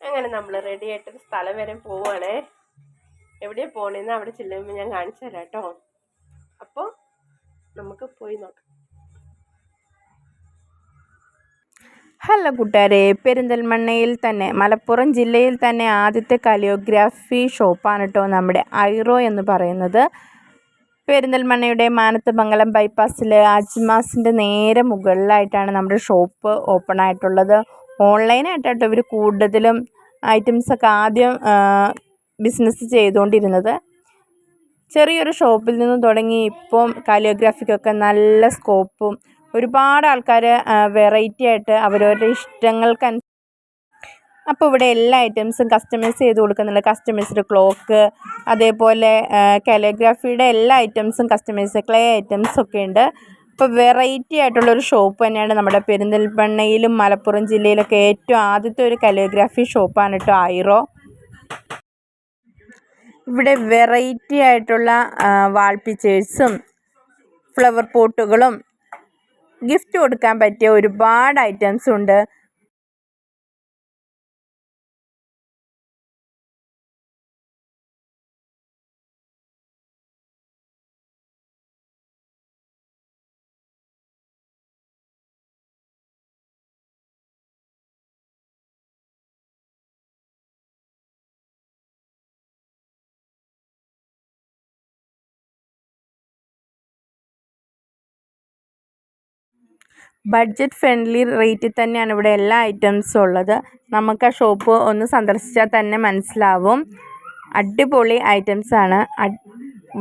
അങ്ങനെ നമ്മൾ റെഡി ആയിട്ടൊരു സ്ഥലം വരെ പോവുകയാണേ എവിടെയാണ് പോകണമെന്ന് അവിടെ ചെല്ലുമ്പോൾ ഞാൻ കാണിച്ചു തരാം കേട്ടോ. അപ്പോൾ നമുക്ക് പോയി നോക്കാം. ഹലോ കൂട്ടുകാരെ പെരിന്തൽമണ്ണയിൽ തന്നെ മലപ്പുറം ജില്ലയിൽ തന്നെ ആദ്യത്തെ കലിയോഗ്രാഫി ഷോപ്പാണ് കേട്ടോ നമ്മുടെ ഐറോ എന്ന് പറയുന്നത്. പെരിന്തൽമണ്ണയുടെ മാനത്തമംഗലം ബൈപ്പാസിൽ അജ്മാസിന്റെ നേരെ മുകളിലായിട്ടാണ് നമ്മുടെ ഷോപ്പ് ഓപ്പൺ ആയിട്ടുള്ളത്. ഓൺലൈനായിട്ടാട്ടോ ഇവർ കൂടുതലും ഐറ്റംസൊക്കെ ആദ്യം ബിസിനസ് ചെയ്തുകൊണ്ടിരുന്നത് ചെറിയൊരു ഷോപ്പിൽ നിന്ന് തുടങ്ങി ഇപ്പം കാലിയോഗ്രാഫിക്കൊക്കെ നല്ല സ്കോപ്പും ഒരുപാട് ആൾക്കാർ വെറൈറ്റി ആയിട്ട് അവരവരുടെ ഇഷ്ടങ്ങൾക്കനുസരിച്ച് അപ്പോൾ ഇവിടെ എല്ലാ ഐറ്റംസും കസ്റ്റമൈസ് ചെയ്ത് കൊടുക്കുന്നുണ്ട്. കസ്റ്റമൈസ്ഡ് ക്ലോക്ക് അതേപോലെ കാലിയോഗ്രാഫിയുടെ എല്ലാ ഐറ്റംസും കസ്റ്റമൈസ് ക്ലേ ഐറ്റംസൊക്കെ ഉണ്ട്. അപ്പോൾ വെറൈറ്റി ആയിട്ടുള്ള ഒരു ഷോപ്പ് തന്നെയാണ് നമ്മുടെ പെരിന്തൽമണ്ണയിലും മലപ്പുറം ജില്ലയിലൊക്കെ ഏറ്റവും ആദ്യത്തെ ഒരു കലിയോഗ്രാഫി ഷോപ്പാണ് കേട്ടോ ഐറോ ഇവിടെ വെറൈറ്റി ആയിട്ടുള്ള വാൾ പിക്ചേഴ്സും ഫ്ലവർ പോട്ടുകളും ഗിഫ്റ്റ് കൊടുക്കാൻ പറ്റിയ ഒരുപാട് ഐറ്റംസ് ഉണ്ട്. ബഡ്ജറ്റ് ഫ്രണ്ട്ലി റേറ്റിൽ തന്നെയാണ് ഇവിടെ എല്ലാ ഐറ്റംസും ഉള്ളത്. നമുക്ക് ആ ഷോപ്പ് ഒന്ന് സന്ദർശിച്ചാൽ തന്നെ മനസ്സിലാവും. അടിപൊളി ഐറ്റംസാണ്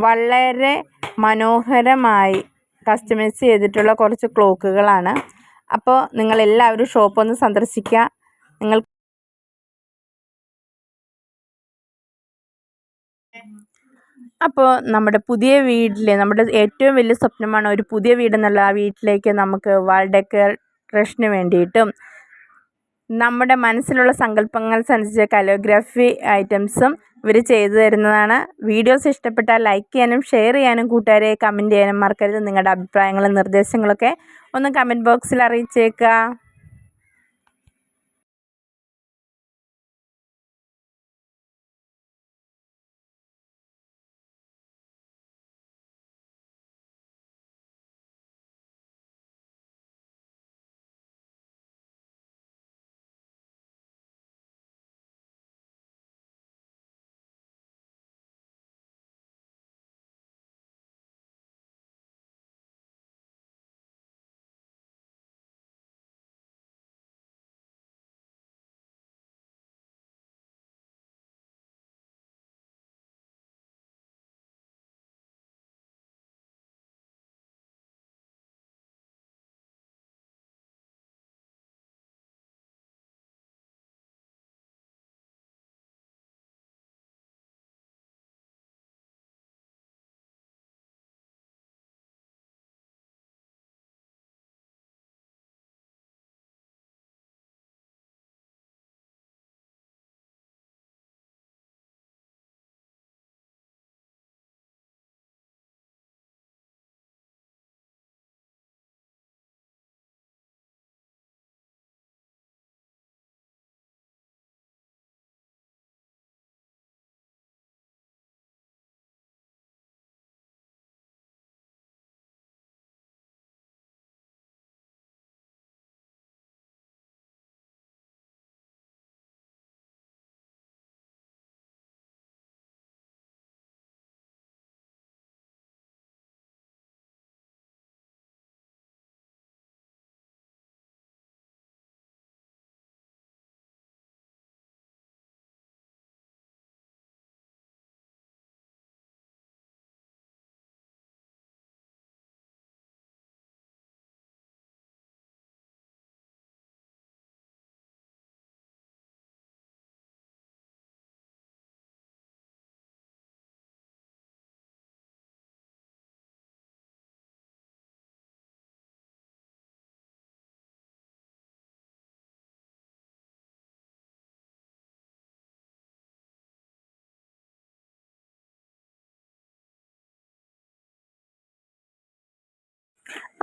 വളരെ മനോഹരമായി കസ്റ്റമൈസ് ചെയ്തിട്ടുള്ള കുറച്ച് ക്ലോക്കുകളാണ് അപ്പോൾ നിങ്ങളെല്ലാവരും ഷോപ്പ് ഒന്ന് സന്ദർശിക്കുക നിങ്ങൾ അപ്പോൾ നമ്മുടെ പുതിയ വീട്ടിൽ നമ്മുടെ ഏറ്റവും വലിയ സ്വപ്നമാണ് ഒരു പുതിയ വീടെന്നുള്ള ആ വീട്ടിലേക്ക് നമുക്ക് വാൾ ഡെക്കറേഷന് വേണ്ടിയിട്ടും നമ്മുടെ മനസ്സിലുള്ള സങ്കല്പങ്ങൾ സങ്കല്പങ്ങൾക്കനുസരിച്ച് കലോഗ്രാഫി ഐറ്റംസും ഇവർ ചെയ്തു തരുന്നതാണ്. വീഡിയോസ് ഇഷ്ടപ്പെട്ടാൽ ലൈക്ക് ചെയ്യാനും ഷെയർ ചെയ്യാനും കൂട്ടുകാരെ കമന്റ് ചെയ്യാനും മറക്കരുത്. നിങ്ങളുടെ അഭിപ്രായങ്ങളും നിർദ്ദേശങ്ങളൊക്കെ ഒന്ന് കമന്റ് ബോക്സിൽ അറിയിച്ചേക്കുക.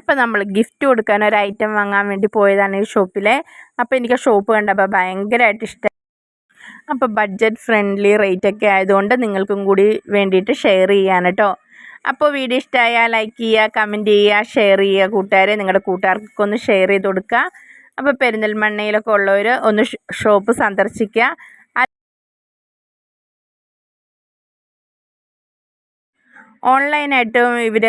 അപ്പോൾ നമ്മൾ ഗിഫ്റ്റ് കൊടുക്കാൻ ഒരു ഐറ്റം വാങ്ങാൻ വേണ്ടി പോയതാണ് ഈ ഷോപ്പിലെ അപ്പോൾ എനിക്ക് ആ ഷോപ്പ് കണ്ടപ്പോൾ ഭയങ്കരമായിട്ട് ഇഷ്ടം അപ്പോൾ ബഡ്ജറ്റ് ഫ്രണ്ട്ലി റേറ്റ് ഒക്കെ ആയതുകൊണ്ട് നിങ്ങൾക്കും കൂടി വേണ്ടിയിട്ട് ഷെയർ ചെയ്യാൻ കേട്ടോ അപ്പോൾ വീഡിയോ ഇഷ്ടമായാൽ ലൈക്ക് ചെയ്യുക കമന്റ് ചെയ്യുക ഷെയർ ചെയ്യുക കൂട്ടുകാരെ. നിങ്ങളുടെ കൂട്ടുകാർക്കൊക്കെ ഒന്ന് ഷെയർ ചെയ്ത് കൊടുക്കുക അപ്പോൾ പെരിന്തൽമണ്ണയിലൊക്കെ ഉള്ളവർ ഒന്ന് ഷോപ്പ് സന്ദർശിക്കുക ഓൺലൈനായിട്ടും ഇവർ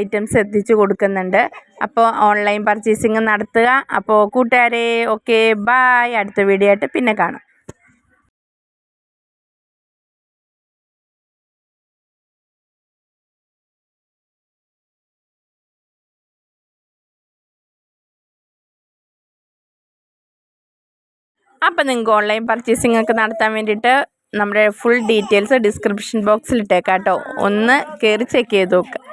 ഐറ്റംസ് എത്തിച്ചു കൊടുക്കുന്നുണ്ട്. അപ്പോൾ ഓൺലൈൻ പർച്ചേസിങ് നടത്തുക. അപ്പോൾ കൂട്ടുകാരെ ഓക്കെ ബായ് അടുത്ത വീഡിയോ ആയിട്ട് പിന്നെ കാണാം. അപ്പം നിങ്ങൾക്ക് ഓൺലൈൻ പർച്ചേസിംഗ് ഒക്കെ നടത്താൻ വേണ്ടിയിട്ട് നമ്മുടെ ഫുൾ ഡീറ്റെയിൽസ് ഡിസ്ക്രിപ്ഷൻ ബോക്സിൽ ഇട്ടേക്കാം കേട്ടോ ഒന്ന് കയറി ചെക്ക് ചെയ്ത് നോക്കുക